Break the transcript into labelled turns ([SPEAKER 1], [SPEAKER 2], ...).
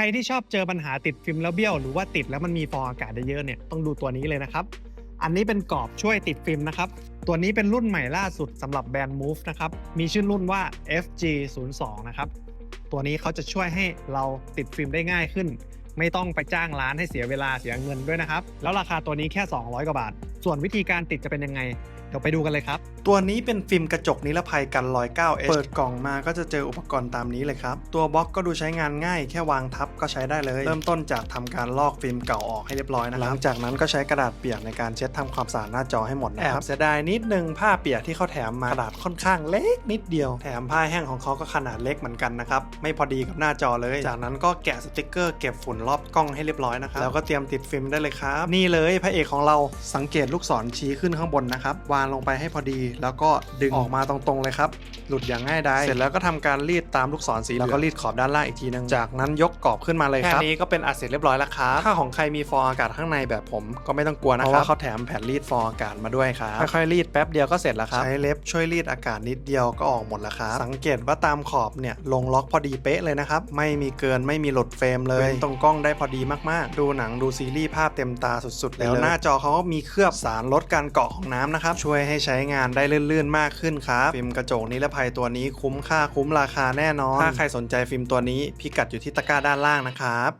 [SPEAKER 1] รที่ชอบเจอปัญหาติดฟิล์มแล้วเบี้ยว หรือว่าติดแล้วมันมีฟองอากาศเยอะๆเนี่ยต้องดูตัวนี้เลยนะครับ อันนี้เป็นกรอบช่วยติดฟิล์มนะครับ ตัวนี้เป็นรุ่นใหม่ล่าสุดสำหรับแบรนด์ Move นะครับ มีชื่อรุ่นว่า FG 0 2 นะครับ ตัวนี้เขาจะช่วยให้เราติดฟิล์มได้ง่ายขึ้น ไม่ต้องไปจ้างร้านให้เสียเวลาเสียเงินด้วยนะครับ แล้วราคาตัวนี้แค่ 200 กว่าบาท ส่วนวิธีการติดจะเป็นยังไง เดี๋ยวไปดูกันเลยครับ
[SPEAKER 2] ตัวนี้เป็นฟิล์มกระจกนิรภัยกันรอย 9H เปิดกล่องมาก็จะเจออุปกรณ์ตามนี้เลยครับ ตัวบล็อกก็ดูใช้งานง่าย แค่วางทับก็ใช้ได้เลย เริ่มต้นจากทำการลอกฟิล์มเก่าออกให้เรียบร้อยนะครับหลังจากนั้นก็ใช้กระดาษเปียกในการเช็ดทำความสะอาดหน้าจอให้หมดนะครับแอบเสียดายนิดนึงผ้าเปียกที่เขาแถมมากระดาษค่อนข้างเล็กนิดเดียว แถมผ้าแห้งของเขาก็ขนาดเล็กเหมือนกันนะครับไม่พอดีกับหน้าจอเลย จากนั้นก็แกะสติกเกอร์เก็บฝุ่นรอบกล้องให้เรียบร้อยนะครับแล้วก็เตรียมติดฟิล์มได้เลยครับนี่เลยพระเอกของเราสังเกตลูกศรชี้ขึ้นข้างบนนะครับวางลงไปให้พอดี แล้วก็ดึงออกมาตรงๆเลยครับ หลุดอย่างง่ายดายเสร็จแล้วก็ทำการรีดตามลูกศรสีเหลืองแล้วก็รีดขอบด้านล่างอีกทีนึงจากนั้นยกกรอบขึ้นมาเลยครับแค่นี้ก็เป็นอัดเสร็จเรียบร้อยแล้วครับถ้าของใครมีฟองอากาศข้างในแบบผมก็ไม่ต้องกลัวนะครับเพราะว่าเขาแถมแผ่นรีดฟองอากาศมาด้วยครับค่อยๆรีดแป๊บเดียวก็เสร็จแล้วครับใช้เล็บช่วยรีดอากาศนิดเดียวก็ออกหมดแล้วครับสังเกตว่าตามขอบเนี่ยลงล็อกพอดีเป๊ะเลยนะครับไม่มีเกินไม่มีหลุดเฟรมเลยตรงกล้องได้พอดีมากๆ ดูหนังดูซีรีส์ภาพเต็มตาสุดๆเลยแล้วหน้าจอเขาก็มีเคลือบสารลดการเกาะของน้ำนะครับช่วยให้ใช้งานได้ลื่นๆมากขึ้นครับ ฟิล์มกระจกนิรภัยตัวนี้คุ้มค่าคุ้มราคาแน่นอน ถ้าใครสนใจฟิล์มตัวนี้พิกัดอยู่ที่ตะกร้าด้านล่างนะครับ